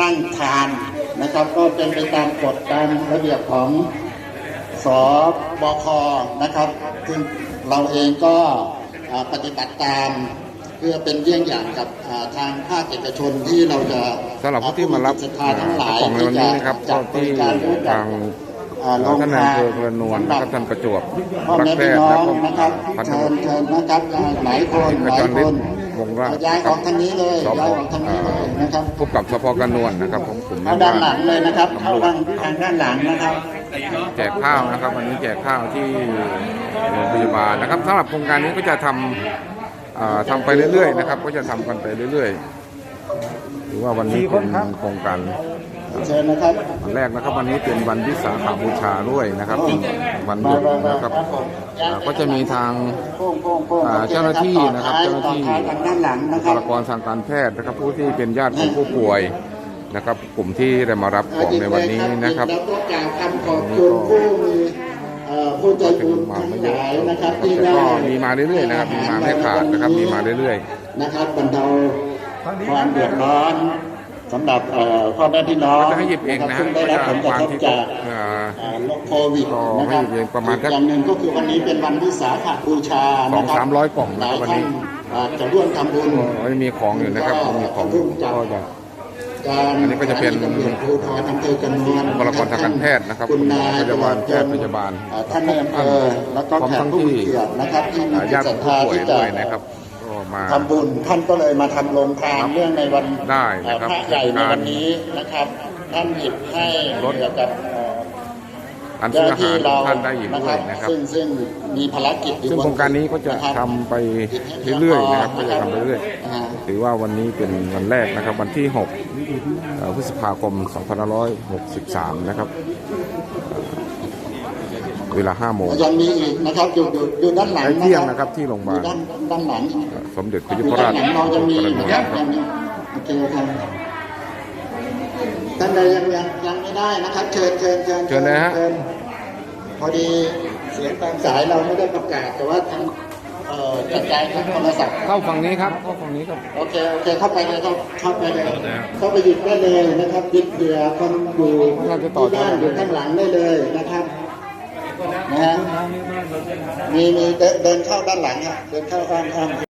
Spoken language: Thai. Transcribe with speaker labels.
Speaker 1: นั่งทานนะครับ ก็เป็นไปตามกฎตามระเบียบของสบคนะครับซึ่งเราเองก็อ่าปฏิบัติตามเพื่อเป็นเยี่ยงอย่างกับอ่าทางภาคเอกชนที่เราจะ
Speaker 2: สำหรับผู้ที่มารับ
Speaker 1: ศรัทธาทั้งหลาย
Speaker 2: ของในวันนี้นะครับ
Speaker 1: จั
Speaker 2: ก็
Speaker 1: ดบ
Speaker 2: ที่
Speaker 1: ริการด้วยกั
Speaker 2: ทา
Speaker 1: บ
Speaker 2: ง
Speaker 1: อ่าโรง
Speaker 2: ท่านนาย
Speaker 1: ทา
Speaker 2: อำเภอกระนวลนะครับท่านประจวบ
Speaker 1: พ่อ
Speaker 2: รัก
Speaker 1: แม่
Speaker 2: แพ
Speaker 1: พี่
Speaker 2: ทย์
Speaker 1: น้อ
Speaker 2: และ
Speaker 1: ง
Speaker 2: ก็
Speaker 1: นะครับ
Speaker 2: พันธ
Speaker 1: เชิ
Speaker 2: มิ
Speaker 1: ญ
Speaker 2: ตร
Speaker 1: เชิญนะครับอ่าหลายคน
Speaker 2: ที่
Speaker 1: ห
Speaker 2: ประ
Speaker 1: ลาย
Speaker 2: จร
Speaker 1: ค
Speaker 2: ฤท
Speaker 1: น
Speaker 2: ธิ์ วงราช
Speaker 1: ย้ายของทางนี้เลย
Speaker 2: สพ
Speaker 1: ย้ายของทางนี้เลยนะครับ
Speaker 2: พบกับสพกระนวลนะครับผมกลุ่ม
Speaker 1: เข้า
Speaker 2: แม่
Speaker 1: ด้าน
Speaker 2: บ้าน
Speaker 1: หลังเลยนะครับเข้าด้านทางด้านหลังนะครับ
Speaker 2: แจกข้าวนะครับ วันนี้แจกข้าวที่โรงพยาบาลนะครับสำหรับโครงการนี้ก็จะทำอ่าทำไปเรื่อยๆนะครับ ก็จะทำกันไปเรื่อยๆ หรือว่าวันนี้เป็นโครงการ
Speaker 1: เชิญนะครับ
Speaker 2: วันแรกนะครับวันนี้เป็นวันวิสาขบูชาด้วยนะครับเป็นวันหยุดนะครับอ่าก็จะมีทาง
Speaker 1: โค้งโค้งโค้ง
Speaker 2: อ่า
Speaker 1: โอค
Speaker 2: เจ้าหน้าที่นะครับ
Speaker 1: ต่อ
Speaker 2: เจ้าหน้าที่
Speaker 1: ต่อท้ยทางด้านหลังนะ
Speaker 2: บุ
Speaker 1: ค
Speaker 2: ครับลากรทางการแพทย์นะครับ ผู้ที่เป็นญาติของผู้ป่วยนะครับ กลุ่มที่ได้มารับของในวันนี้นะครับ
Speaker 1: แล้วก็กล่าวคำขอบคุณผู้มีเอ่อผู้ใจบุญ
Speaker 2: มา
Speaker 1: ทั้ง
Speaker 2: ไม่
Speaker 1: ห
Speaker 2: เยอะ
Speaker 1: ลายนะครับ
Speaker 2: แต่
Speaker 1: ที่
Speaker 2: ก็
Speaker 1: ได้
Speaker 2: มีมาเรื่อยๆนะครับมีมาไม่ขาดนะครับมีมาเรื่อย
Speaker 1: นะครับบรรเทาความเดือดร้อน สำหรับเอ่อพ่อแม่พี่น้อง
Speaker 2: ๆก็จะให้หยิบเองนะ
Speaker 1: ซึ่
Speaker 2: ฮะ
Speaker 1: งได้
Speaker 2: ก็
Speaker 1: รับ
Speaker 2: จะ
Speaker 1: ผลกระ
Speaker 2: วาง
Speaker 1: ทบ
Speaker 2: ที่
Speaker 1: จาก
Speaker 2: โต๊ะอ่า
Speaker 1: เอ่อโรคโควิด
Speaker 2: ก็
Speaker 1: นะครับ
Speaker 2: ให้หยิบเองประมาณสัก
Speaker 1: อีอย่างหนึ่งก็คือวันนี้เป็นวันวิสาขบูชา
Speaker 2: สอง
Speaker 1: นะคบ
Speaker 2: สามร้อยกล่องนะ
Speaker 1: ห
Speaker 2: ครั
Speaker 1: ลา
Speaker 2: บ
Speaker 1: ย
Speaker 2: วัน
Speaker 1: ท่า
Speaker 2: นี้
Speaker 1: นอ่าจะร่วมทำบุญ
Speaker 2: ก็มีของอยู่นะครับมีของอยู่ก็จะ
Speaker 1: การ
Speaker 2: อันนี้ก็จะเป็น
Speaker 1: ตำรวจภูธรอำเภอกระนวล
Speaker 2: บุคลากรทางการแพทย์นะครับ
Speaker 1: คุณนาย
Speaker 2: พยาบาลแพทย์พยาบาล
Speaker 1: อ่ท่านในอำเภอแล้วก็
Speaker 2: พร้อม
Speaker 1: แขก
Speaker 2: ทั้ง
Speaker 1: ผู้มี
Speaker 2: ที่
Speaker 1: เกียรตินะครับที่มี
Speaker 2: อ่า
Speaker 1: จิ
Speaker 2: ญา
Speaker 1: ต
Speaker 2: ติ
Speaker 1: ศรัท
Speaker 2: ผู้
Speaker 1: ธา
Speaker 2: ป่วย
Speaker 1: ที่จะ
Speaker 2: ด้วยนะครับก็ มา
Speaker 1: ทำบุญท่านก็เลยมาทำโรงทานเนื่องในวัน
Speaker 2: ได้นะครับ
Speaker 1: พระใหญ่ในวันนี้นะครับ ท่านหยิบให้
Speaker 2: รถ
Speaker 1: เกี่ยวกับเอ่อ
Speaker 2: การซื้อ
Speaker 1: เจ้า
Speaker 2: อา
Speaker 1: ที่
Speaker 2: หาร
Speaker 1: เรา
Speaker 2: ท่านได้อีกด้วยนะครับ
Speaker 1: ซึ่งซึ่งมีภารกิจอยู่
Speaker 2: ซึ่ง
Speaker 1: บน
Speaker 2: โครงการนี้ก็จะ
Speaker 1: นะครับ
Speaker 2: ทำไปเรื่อยๆนะครับก็จะทำไปเรื่อย
Speaker 1: อ่า
Speaker 2: ถือว่าวันนี้เป็นวันแรกนะครับ วันที่6เอ่อพฤษภาคม 2563 นะครับ เอ่อเวลา5โมง
Speaker 1: ยังมีอีกนะครับอยู่อยู่อยู่ด้านหลัง
Speaker 2: ใกล้เที่ยงนะครับที่โรงพยาบาล
Speaker 1: อยู่ด้านด้านหลัง
Speaker 2: สมเด็จพระ
Speaker 1: อ
Speaker 2: ยุ
Speaker 1: ยู่
Speaker 2: พ
Speaker 1: ด้า
Speaker 2: ราช
Speaker 1: นหลังเรายังมี
Speaker 2: กระนว
Speaker 1: นะ
Speaker 2: ล
Speaker 1: ครับ
Speaker 2: ครับ
Speaker 1: ยังมีโอเคครับท่านใดยังยังยังไม่ได้นะครับ เชิญเชิญเชิญ
Speaker 2: เชิญเลยฮะ
Speaker 1: ญพอดีเสียงตามสายเราไม่ได้ประกาศแต่ว่าทางเอ่อกระจายทางโทรศัพท์
Speaker 2: เข้าฝั่งนี้ครับเข้าฝั่งนี้ครับ
Speaker 1: โอเคโอเคเข้าไปเลยครับเข้าไปเลยเข้าไปหยิบได้เลยนะครับหยิบเผื่อคนอยู่
Speaker 2: เราจะต่อ
Speaker 1: ที่บ้านอยู่ข้างหลังได้เลยนะครับ นะฮะมีมีเดินเข้าด้านหลังฮะเดินเข้าด้านข้าง